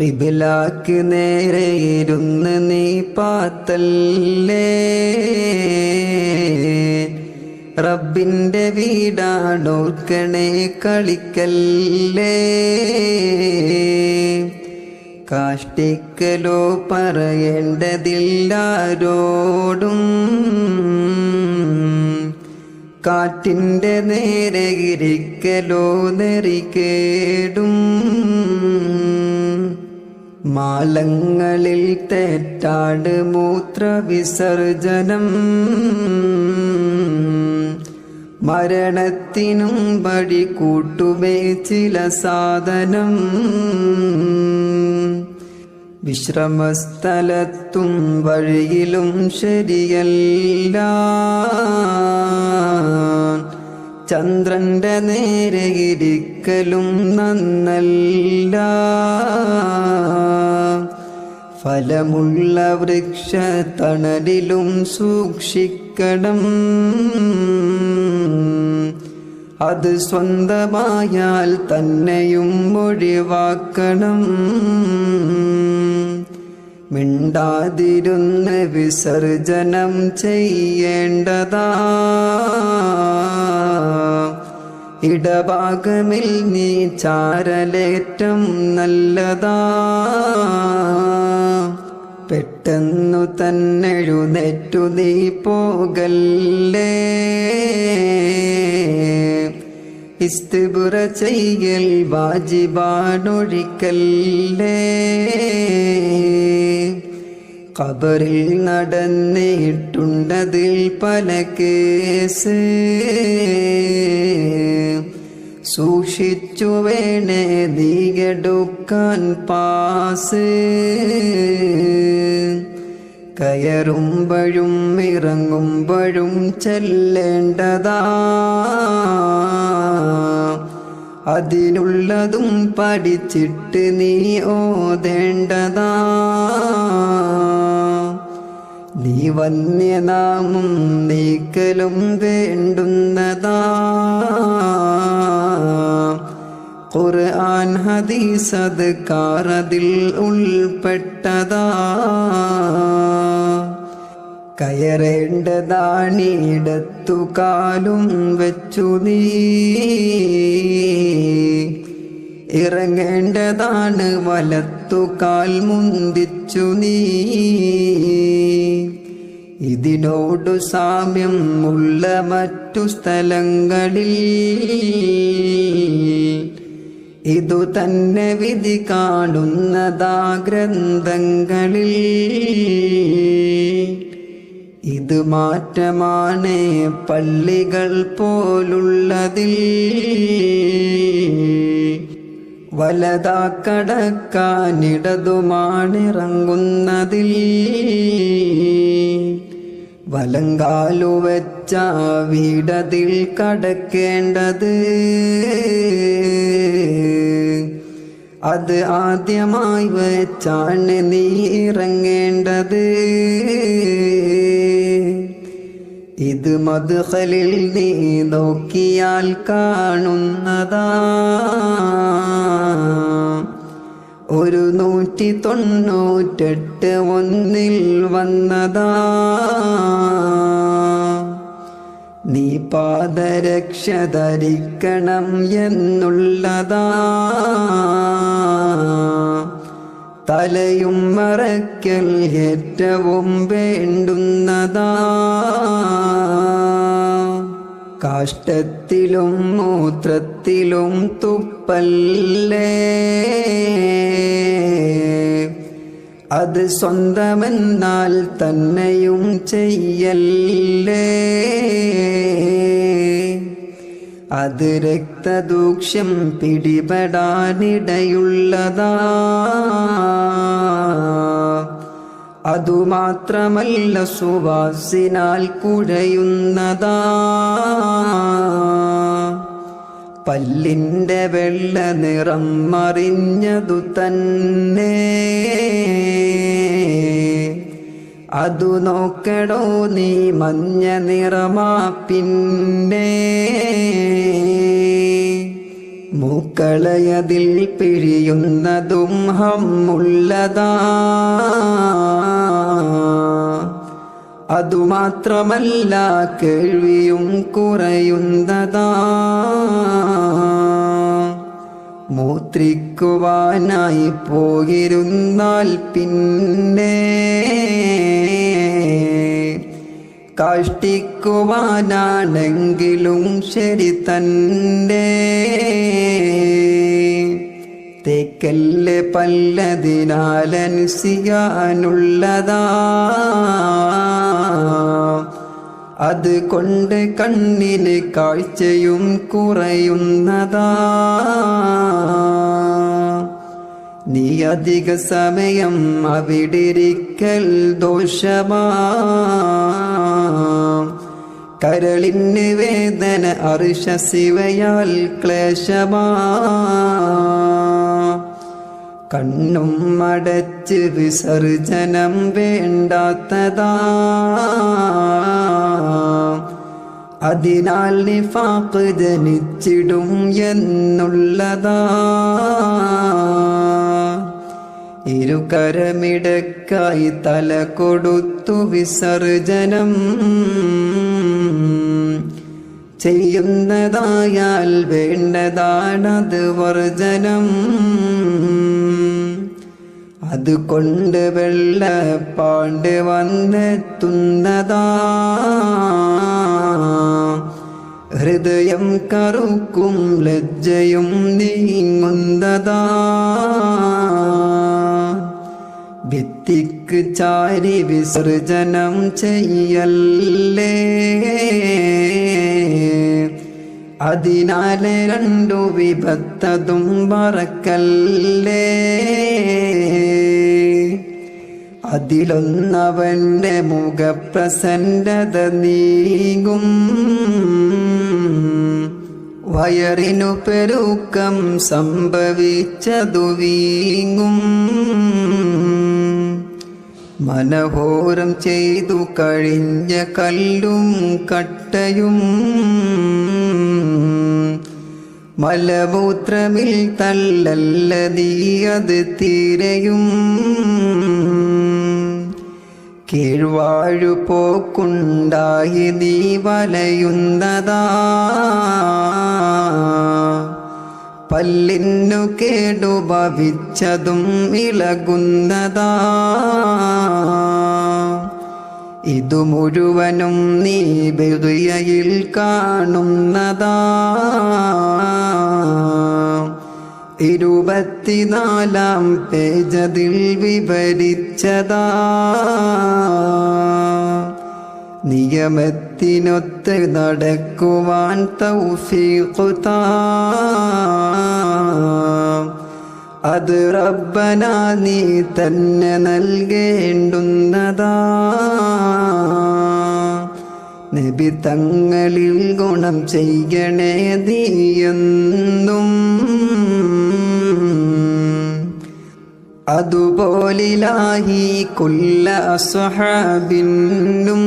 കിബിലാക്ക് നേരെ ഇരുന്ന് നീ പാത്തല്ലേ? റബ്ബിന്റെ വീടാണോർക്കണേ കളിക്കല്ലേ? കാഷ്ടിക്കലോ പറയേണ്ടതില്ലാരോടും കാറ്റിന്റെ നേരെ ഇരിക്കലോ നെറികേടും. മാലങ്ങളിൽ തേറ്റാട് മൂത്രവിസർജനം. മരണത്തിനും പടി കൂട്ടുമേ ചില സാധനം. വിശ്രമസ്ഥലത്തും വഴിയിലും ശരിയല്ല. ചന്ദ്രന്റെ നേരെ ഇരിക്കലും നന്നല്ല. ഫലമുള്ള വൃക്ഷ തണലിലും സൂക്ഷിക്കണം. അത് സ്വന്തമായാൽ തന്നെയും ഒഴിവാക്കണം. മിണ്ടാതിരുന്ന് വിസർജനം ചെയ്യേണ്ടതാ. ഇടഭാഗമിൽ നീ ചാരലേറ്റം നല്ലതാ. പെട്ടെന്നു തന്നെഴുന്നേറ്റു നീ പോകല്ലേ. ഇസ്തിബുറ ചെയ്യൽ വാജിബാണൊഴിക്കല്ലേ ഖബറിൽ നടന്നിട്ടുണ്ടതിൽ പല കേസ്. സൂക്ഷിച്ചു വേണേ നീകെടുക്കാൻ പാസ്. കയറുമ്പോഴും ഇറങ്ങുമ്പോഴും ചെല്ലേണ്ടതാ. അതിനുള്ളതും പഠിച്ചിട്ട് നീ ഓതേണ്ടതാ. നീ വന്യനാമം നീക്കലും വേണ്ടുന്നതാ. ഖുർആൻ ഹദീസ് അത് കാറതിൽ ഉൾപ്പെട്ടതാ. കയറേണ്ടതാണിടത്തു കാലും വെച്ചു നീ. ഇറങ്ങേണ്ടതാണ് വലത്തു കാൽ മുന്തിച്ചു നീ. ഇതിനോടു സാമ്യം ഉള്ള മറ്റു സ്ഥലങ്ങളിൽ ഇതു തന്നെ വിധി കാണുന്നതാ ഗ്രന്ഥങ്ങളിൽ. ഇത് മാറ്റമാണ് പള്ളികൾ പോലുള്ളതിൽ. വലതാ കടക്കാനിടതുമാണിറങ്ങുന്നതിൽ. വലങ്കാലു വെച്ച വീടതിൽ കടക്കേണ്ടത്. അത് ആദ്യമായി വെച്ചാണ് നീ ഇറങ്ങേണ്ടത്. ഇത് മധുഹലിൽ നീ നോക്കിയാൽ കാണുന്നതാ. ഒരു നൂറ്റി തൊണ്ണൂറ്റെട്ട് ഒന്നിൽ വന്നതാ. നീ പാദരക്ഷ ധരിക്കണം എന്നുള്ളതാ. തലയും മറയ്ക്കൽ ഏറ്റവും വേണ്ടുന്നതാ. കാഷ്ടത്തിലും മൂത്രത്തിലും തുപ്പല്ലേ? അത് സ്വന്തമെന്നാൽ തന്നെയും ചെയ്യല്ലേ? അത് രക്തദൂക്ഷ്യം പിടിപെടാനിടയുള്ളതാ. അതുമാത്രമല്ല സുവാസിനാൽ കുഴയുന്നതാ. പല്ലിന്റെ വെള്ള നിറം മറിഞ്ഞതു തന്നെ. അതു നോക്കടോ നീ മഞ്ഞ നിറമാ പിന്നെ. മൂക്കളയതിൽ പിഴിയുന്നതും ഹമ്മുള്ളതാ. അതുമാത്രമല്ല കേൾവിയും കുറയുന്നതാ. മൂത്രിക്കുവാനായി പോയിരുന്നാൽ പിന്നെ കാഷ്ടിക്കുവാനാണെങ്കിലും ശരി തന്നെ. തേക്കല്ല് പല്ലതിനാലനുസിയാനുള്ളതാ. അത് കൊണ്ട് കണ്ണിന് കാഴ്ചയും കുറയുന്നതാ. നീ അധിക സമയം അവിടിരിക്കൽ ദോഷമാ. കരളിന് വേദന അർഷ ശിവയാൽ ക്ലേശമാ. കണ്ണും മടച്ച് വിസർജനം വേണ്ടാത്തതാ. അതിനാൽ നിഫാക്ക് ജനിച്ചിടും എന്നുള്ളതാ. ഇരുകരമിടക്കായി തല കൊടുത്തു വിസർജനം. ചെയ്യുന്നതായാൽ വേണ്ടതാണത് വർജനം. അതുകൊണ്ട് വെള്ളപ്പാണ്ട് വന്നെത്തുന്നതാ. ഹൃദയം കറുക്കും ലജ്ജയും നീങ്ങുന്നതാ. ഭിത്തിക്ക് ചാരി വിസർജനം ചെയ്യല്ലേ. അതിനാലെ രണ്ടു വിപത്തതും മറക്കല്ലേ? അതിലൊന്നവന്റെ മുഖപ്രസന്നത നീങ്ങും. വയറിനു പെരുക്കം സംഭവിച്ചതു വീങ്ങും. മനഹോരം ചെയ്തു കഴിഞ്ഞ കല്ലും കട്ടയും മലമൂത്രമിൽ തല്ലല്ലതീയത് തീരയും. കീഴ്വാഴു പോക്കുണ്ടായി നീ വലയുന്നതാ. പല്ലിന്നു കേടുഭവിച്ചതും ഇളകുന്നതാ. ഇതു മുഴുവനും നീ ബെറിയയിൽ കാണുന്നതാ. ഇരുപത്തിനാലാം പേജതിൽ വിവരിച്ചതാ. നിയമത്തിനൊത്ത് നടക്കുവാൻ തൗഫീഖുതാ. അത് റബ്ബനാ നീ തന്നെ നൽകേണ്ടുന്നതാ. നബി തങ്ങളിൽ ഗുണം ചെയ്യണേ നീയെന്നും അതുപോലിലാഹി കൊല്ല അസ്വഹാബിന്നും